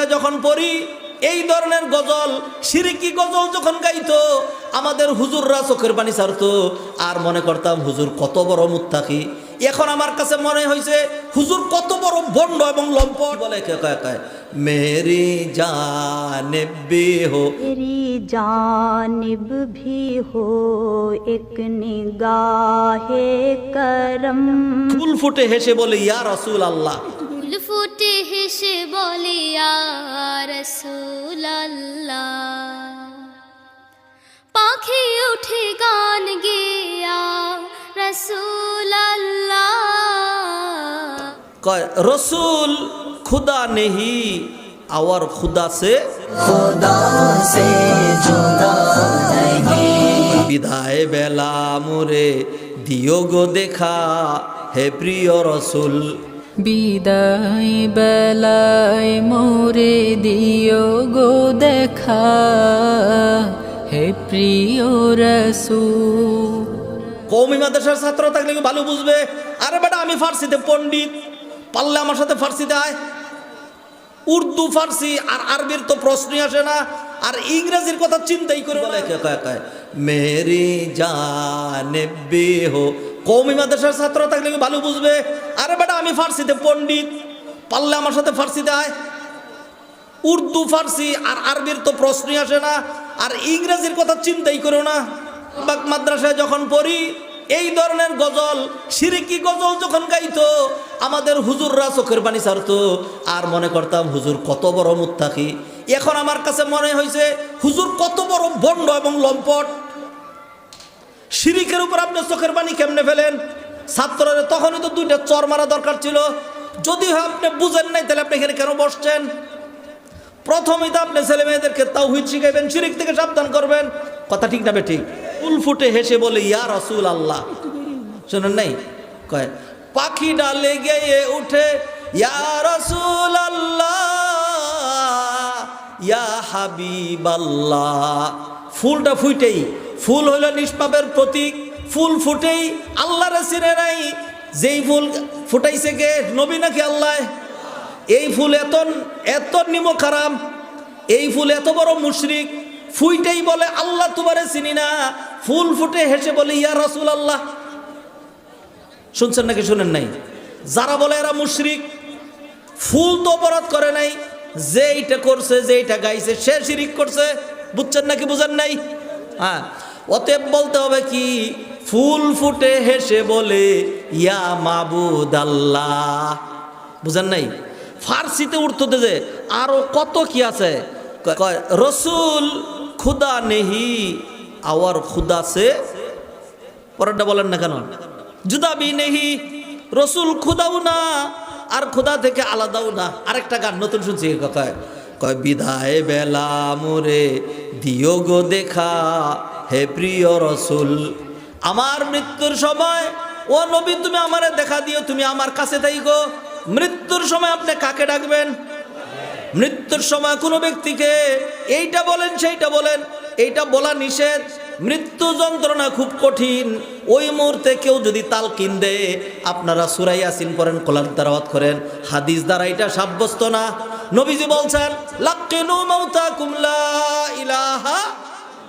মাদ্রাসায় যখন পড়ি এই ধরনের গজল সিরিকি গজল যখন গাইতো আমাদের হুজুররা চোখের পানি ছাড়তো। আর মনে করতাম হুজুর কত বড় মুত্তাকি। এখন আমার কাছে মনে হয়েছে হুজুর কত বড় বন্ড এবং লম্প বলে মেরি জানি ভি হো। মেরি জানেব ভি হো এক নিগাহে করম। ফুল ফুটে হেসে বলে ইয়া রাসূল আল্লাহ ফুল হেসে বলে রসুল পাখি উঠে গান গেয়া রসুল কয় রসুল খুদা নেহি আওয়ার খুদা সে বিধায় বেলা মুরে দিও গো দেখা হে প্রিয় রসুল। বিদায় বেলায় মোরে দিও গো দেখা। হে প্রিয় রসু কৌমি মাদ্রাসার ছাত্র থাকলে কি ভালো বুঝবে? আরে বেটা আমি ফার্সিতে পণ্ডিত। পারলে আমার সাথে ফার্সিতে আয়। উর্দু ফার্সি আর আরবির তো প্রশ্নই আসে না। আর ইংরেজির কথা চিন্তাই করে বলে কে কয় কয় মেরি জানে হো। কৌমি মাদ্রাসার ছাত্র থাকলে কি ভালো বুঝবে? আরে বেটা আমি ফার্সিতে পণ্ডিত, পারলে আমার সাথে ফার্সিতে আয়। উর্দু, ফার্সি আর আরবির তো প্রশ্নই আসে না, আর ইংরেজির কথা চিন্তাই করো না। বাক মাদ্রাসায় যখন পড়ি, এই ধরনের গজল, সিরিকি গজল যখন গাইতো, আমাদের হুজুররা চোখের পানি ছাড়তো, আর মনে করতাম, হুজুর কত বড় মুত্তাকি। এখন আমার কাছে মনে হয়েছে, হুজুর কত বড় বন্ড এবং লম্পট। শিরিকের উপর আপনি চোখের পানি কেমনে ফেলেন? ছাত্ররা তখনই তো দুইটা চর মারা দরকার ছিল। যদি হয় আপনি বুঝেন নাই, তাহলে আপনি এখানে কেন বসছেন? প্রথমেই তো আপনি ছেলে মেয়েদেরকে তাওহিদ শিখাইবেন, শিরিক থেকে সাবধান করবেন। কথা ঠিক না ঠিক ফুল ফুটে হেসে বলে, ইয়া রসুল আল্লাহ শোনেন নাই? কয়, পাখি ডালে গিয়ে উঠে, ইয়া রসুল আল্লাহ ইয়া আল্লাহ ফুলটা ফুটেই ফুল হইল নিষ্পাপের প্রতীক। ফুল ফুটেই, আল্লাহর চিনে নাই। যেই ফুল ফুটাইছে কে? নবী নাকি আল্লাহ? এই ফুল এত এত নিমো খারাম এই ফুল এত বড় মুশরিক। ফুইটেই বলে, আল্লাহ তোমারে চিনি না। ফুল ফুটে হেসে বলে, ইয়া রসুল আল্লাহ শুনছেন নাকি শুনেন নাই? যারা বলে এরা মুশরিক, ফুল তো অপরাধ করে নাই। যে এইটা করছে যে এইটা গাইছে, সে শিরিক করছে। বুঝছেন নাকি বুঝেন নাই? হ্যাঁ। অতএব বলতে হবে কি ফুল ফুটে হেসে বলে, ইয়া মাবুদ আল্লাহ বুঝেন নাই? ফার্সিতে উঠতে যে আরও কত কি আছে? রসুল খুদা নেহি, আওয়ার খুদা সে পরেরটা বলেন না কেন? জুদা বি নেহি, রসুল খুদাও না, আর খুদা থেকে আলাদাও না। আরেকটা গান নতুন শুনছি কথায় কয় বিধায় বেলা মোরে, দিও গো দেখা, হে প্রিয় রসুল। আমার মৃত্যুর সময়, ও নবী, তুমি আমারে দেখা দিও, তুমি আমার কাছে তাই গো মৃত্যুর সময় আপনি কাকে ডাকবেন? মৃত্যুর সময় কোনো ব্যক্তিকে এইটা বলেন, সেইটা বলেন, এইটা বলা নিষেধ। মৃত্যু যন্ত্রণা খুব কঠিন। ওই মুহূর্তে কেউ যদি তাল দেয়, আপনারা সুরাই আসিন করেন কলার দারাওয়াত করেন, হাদিস দ্বারা এটা সাব্যস্ত না। নবীজি বলছেন, লাক্কিনু মাউতা কুমলা ইলাহা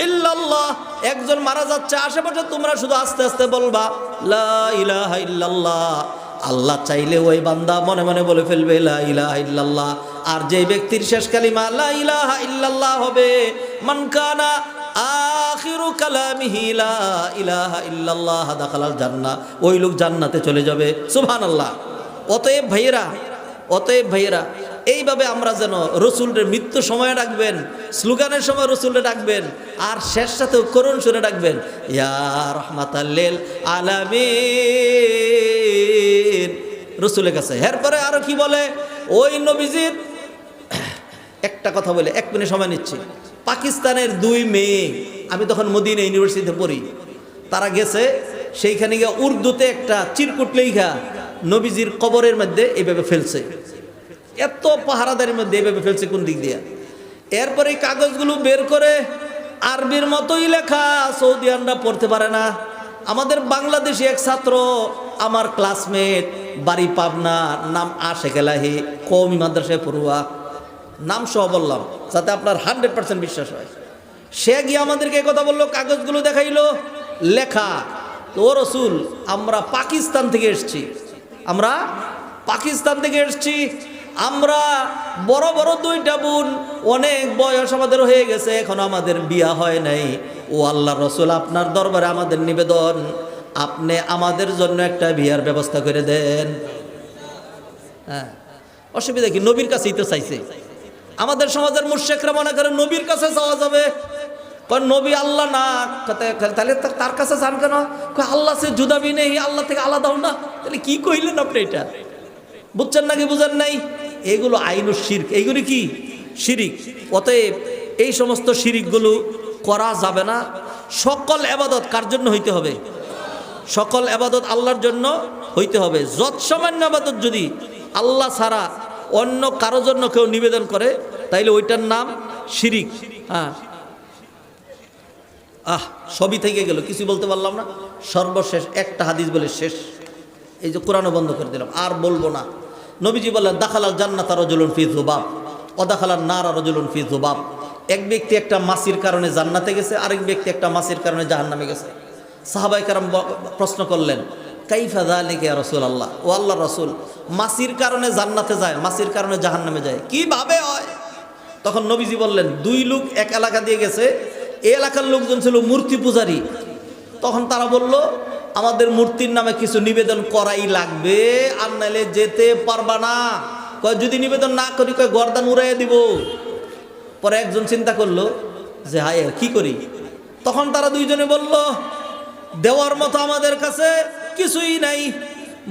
ইল্লাল্লাহ, একজন মারা যাচ্ছে, আশেপাশে তোমরা শুধু আস্তে আস্তে বলবা, লা ইলাহা ইল্লাল্লাহ। আল্লাহ চাইলে ওই বান্দা মনে মনে বলে ফেলবে, লা ইলাহা ইল্লাল্লাহ। আর যে ব্যক্তির শেষ কালিমা, লা ইলাহা ইল্লাল্লাহ হবে, মান কানা আখিরু কালামিহি, লা ইলাহা ইল্লাল্লাহ দাখালাল জান্নাহ। ওই লোক জান্নাতে চলে যাবে। সুবহানাল্লাহ। অতএব ভাইয়েরা অতএব ভাইয়েরা এইভাবে আমরা যেন রসুলের মৃত্যু সময় ডাকবেন, স্লোগানের সময় রসুলরে ডাকবেন, আর শেষ সাথে করুণ সুরে ডাকবেন, ইয়া রহমাতাল্লিল আলামিন। রসুলের কাছে। এরপরে আরও কি বলে? ওই নবীজির একটা কথা বলে, এক মিনিট সময় নিচ্ছি। পাকিস্তানের দুই মেয়ে, আমি তখন মদিনা ইউনিভার্সিটিতে পড়ি, তারা গেছে, সেইখানে গিয়ে উর্দুতে একটা চিরকুট লেখা নবীজির কবরের মধ্যে এইভাবে ফেলছে। এত পাহারাদারির মধ্যে এইভাবে ফেলছে কোন দিক দিয়ে? এরপরে কাগজগুলো বের করে আরবির মতোই লেখা, সৌদি সৌদিয়ানরা পড়তে পারে না। আমাদের বাংলাদেশি এক ছাত্র, আমার ক্লাসমেট বাড়ি পাবনা, নাম আশেখ এলাহি কৌমি মাদ্রাসায় পড়ুয়া। নাম সহ বললাম, যাতে আপনার হান্ড্রেড পার্সেন্ট বিশ্বাস হয়। সে গিয়ে আমাদেরকে কথা বলল, কাগজগুলো দেখাইলো, লেখা, তো ও রসুল, আমরা পাকিস্তান থেকে এসেছি। আমরা পাকিস্তান থেকে এসেছি আমরা বড় বড় দুইটা বোন, অনেক বয়স আমাদের হয়ে গেছে, এখন আমাদের বিয়া হয় নাই। ও আল্লাহ রসুল, আপনার দরবারে আমাদের নিবেদন। আপনি আমাদের জন্য একটা বিয়ার ব্যবস্থা করে দেন। হ্যাঁ। অসুবিধা কি? নবীর কাছেই তো চাইছে। আমাদের সমাজের মুর্শেকরা মনে করে নবীর কাছে যাওয়া যাবে। নবী আল্লাহ না। তাহলে তার কাছে যান কেন? আল্লাহ সে জুদাবি নেই, আল্লাহ থেকে আলাদাও না। তাহলে কি কইলেন আপনি এটা? বুঝছেন নাকি বুঝেন নাই? এগুলো আইন শির্ক। এইগুলি কি? শিরিক। অতএব এই সমস্ত শিরিকগুলো করা যাবে না। সকল আবাদত কার জন্য হইতে হবে? সকল আবাদত আল্লাহর জন্য হইতে হবে। যত সামান্য আবাদত যদি আল্লাহ ছাড়া অন্য কারও জন্য কেউ নিবেদন করে, তাইলে ওইটার নাম শিরিক। হ্যাঁ। আহ, সবই থেকে গেল, কিছু বলতে পারলাম না। সর্বশেষ একটা হাদিস বলে শেষ। এই যে কোরআনও বন্ধ করে দিলাম, আর বলব না। নবীজি বললেন, দাখালাল জান্নাত রজুলুন ফি জুবাব অদাখালাল নার রজুলুন ফি জুবাব এক ব্যক্তি একটা মাসির কারণে জান্নাতে গেছে, আরেক ব্যক্তি একটা মাসির কারণে জাহান্নামে গেছে। সাহাবাই কারাম প্রশ্ন করলেন, কাইফা দালিকে রসুল আল্লাহ ও আল্লাহ রসুল, মাসির কারণে জান্নাতে যায়, মাসির কারণে জাহান্নামে যায়। কীভাবে হয়? তখন নবীজি বললেন, দুই লোক এক এলাকা দিয়ে গেছে এই এলাকার লোকজন ছিল মূর্তি পূজারী। তখন তারা বলল আমাদের মূর্তির নামে কিছু নিবেদন করাই লাগবে, আর নাইলে যেতে পারবা না। কয়, যদি নিবেদন না করি, কয়, গর্দান উড়াইয়া দিব। পরে একজন চিন্তা করল যে, হায়, কি করি? তখন তারা দুইজনে বলল, দেওয়ার মতো আমাদের কাছে কিছুই নাই।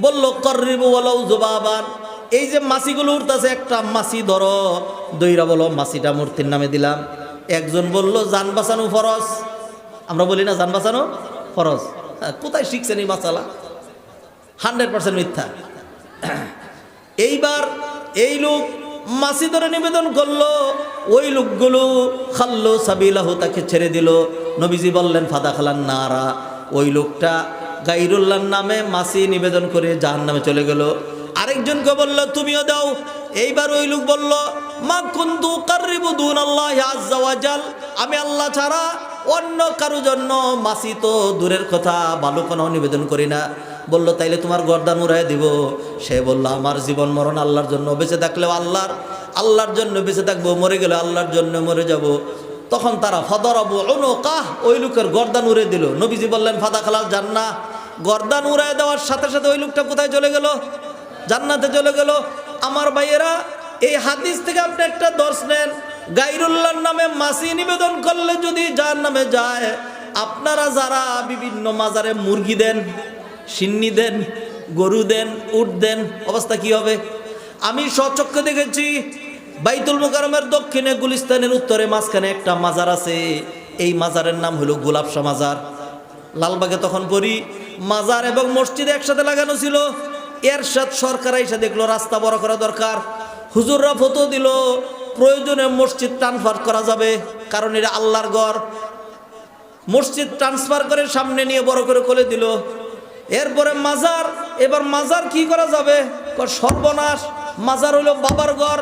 বলল, কর্রিব বলাও জবাবান। এই যে মাসিগুলো উঠতেছে একটা মাসি ধরো। দইরা বলো মাসিটা মূর্তির নামে দিলাম। একজন বলল, যান বাঁচানো ফরজ। আমরা বলি না, যান বাঁচানো ফরজ। কোথায় শিখছেন এই মাসালা? হান্ড্রেড পার্সেন্ট মিথ্যা। এইবার এই লোক মাসি ধরে নিবেদন করল, ওই লোকগুলো খাল্লো সাবিলাহু তাকে ছেড়ে দিল। নবীজি বললেন, ফাদা খালান নারা। ওই লোকটা গাইরুল্লাহর নামে মাসি নিবেদন করে জাহান নামে চলে গেল। আরেকজনকে বলল, তুমিও দাও। এইবার ওই লোক বলল, মা কুন্তু কারিবু দুন আল্লাহ আজ্জাওয়াজাল আমি আল্লাহ ছাড়া অন্য কারও জন্য মাসি তো দূরের কথা ভালো কোনো নিবেদন করি না। বলল, তাইলে তোমার গর্দান উড়াই দিব। সে বলল, আমার জীবন মরণ আল্লাহর জন্য বেঁচে থাকলেও আল্লাহর আল্লাহর জন্য বেঁচে থাকব, মরে গেলে আল্লাহর জন্য মরে যাব। তখন তারা ফদরাবু অনু কাহ ওই লোকের গর্দান উড়ে দিল। নবীজি বললেন, ফাদা খালাল জান্না গর্দান উড়াই দেওয়ার সাথে সাথে ওই লোকটা কোথায় চলে গেল? জান্নাতে চলে গেল। আমার ভাইয়েরা, এই হাদিস থেকে আপনি একটা দর্শ নেন। গাইরুল্লাহর নামে মাসি নিবেদন করলে যদি যার নামে যায়, আপনারা যারা বিভিন্ন মাজারে মুরগি দেন, সিন্নি দেন, গরু দেন, উট দেন, অবস্থা কি হবে? আমি সচক্ষে দেখেছি, বাইতুল মোকারমের দক্ষিণে গুলিস্তানের উত্তরে মাঝখানে একটা মাজার আছে। এই মাজারের নাম হলো গোলাপশা মাজার। লালবাগে তখন পড়ি, মাজার এবং মসজিদ একসাথে লাগানো ছিল। এরশাদ সরকার এসে দেখল, রাস্তা বড় করা দরকার। হুজুররা ফটো দিল প্রয়োজনে মসজিদ ট্রান্সফার করা যাবে, কারণ এটা আল্লাহর গড় মসজিদ ট্রান্সফার করে সামনে নিয়ে বড় করে খুলে দিল। এরপরে মাজার, এবার মাজার কি করা যাবে? সর্বনাশ, মাজার হলো বাবার ঘর।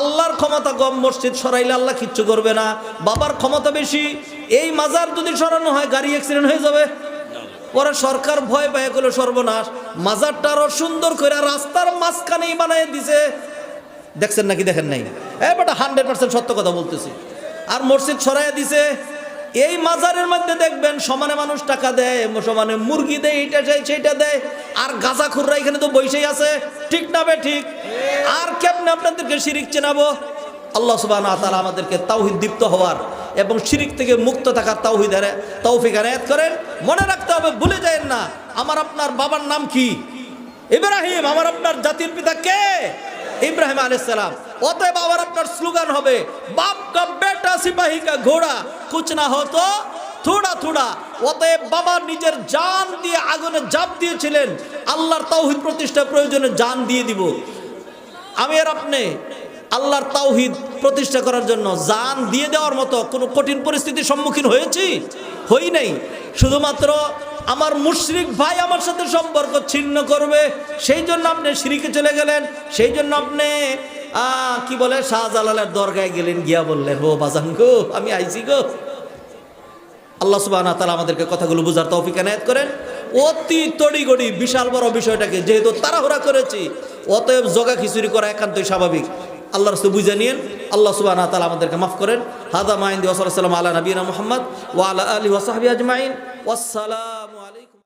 আল্লাহর ক্ষমতা কম, মসজিদ সরাইলে আল্লাহ কিচ্ছু করবে না। বাবার ক্ষমতা বেশি, এই মাজার যদি সরানো হয়, গাড়ি অ্যাক্সিডেন্ট হয়ে যাবে। পরে সরকার ভয় পায় করল সর্বনাশ। মাজারটা আরও সুন্দর করে রাস্তার মাঝখানেই বানিয়ে দিছে। দেখছেন নাকি দেখেন নাই? এ এবার হান্ড্রেড পার্সেন্ট সত্য কথা বলতেছি। আর মসজিদ সরাইয়া দিছে, এই মাজারের মধ্যে দেখবেন সমানে মানুষ টাকা দেয়, সমানে মুরগি দেয় এইটা দেয়, সেইটা দেয়, আর গাঁজা খুররা এখানে তো বৈশেই আছে। ঠিক না বে ঠিক? আর কেমনে আপনাদেরকে শিরিক চেনাবো? আল্লাহ সুবাহ তালা আমাদেরকে তাওহিদ দীপ্ত হওয়ার এবং শিরিক থেকে মুক্ত থাকার তাওহিদ তৌফিক আনায়াত করেন। মনে রাখতে হবে, ভুলে যায় না, আমার আপনার বাবার নাম কি? ইব্রাহিম, আমার আপনার জাতির পিতা কে? ইব্রাহিম আলাইসালাম অতএব আবার আপনার স্লোগান হবে, বাপ কা বেটা সিপাহী কা ঘোড়া কুচ না হতো থোড়া থোড়া। অতএব বাবা নিজের জান দিয়ে আগুনে জাপ দিয়েছিলেন, আল্লাহর তাওহিদ প্রতিষ্ঠার প্রয়োজনে জান দিয়ে দিব। আমি আর আপনি আল্লাহর তাওহিদ প্রতিষ্ঠা করার জন্য জান দিয়ে দেওয়ার মতো কোনো কঠিন পরিস্থিতির সম্মুখীন হয়েছি? হই নাই। শুধুমাত্র আমার মুশরিক ভাই আমার সাথে সম্পর্ক ছিন্ন করবে, সেই জন্য আপনি সিঁড়িকে চলে গেলেন, সেই জন্য আপনি কি বলে, শাহজালালের দরগায় গেলেন, গিয়া বললেন ও বাজান গো, আমি আইছি গো। আল্লাহ সুবাহ তালা আমাদেরকে কথাগুলো বুঝার তৌফিক এনায়ত করেন। অতি তড়িগড়ি বিশাল বড় বিষয়টাকে যেহেতু তাড়াহুড়া করেছি, অতএব জগা খিচুড়ি করা একান্তই স্বাভাবিক। আল্লাহ রসুল বুঝে নিয়েন, আল্লাহ সুবাহ তালা আমাদেরকে মাফ করেন। হাদা মাইন্দি ওসালাম আলা নবীনা মোহাম্মদ ওয়ালা আলী ওসাহাবি আজমাইন। ওয়াসালাম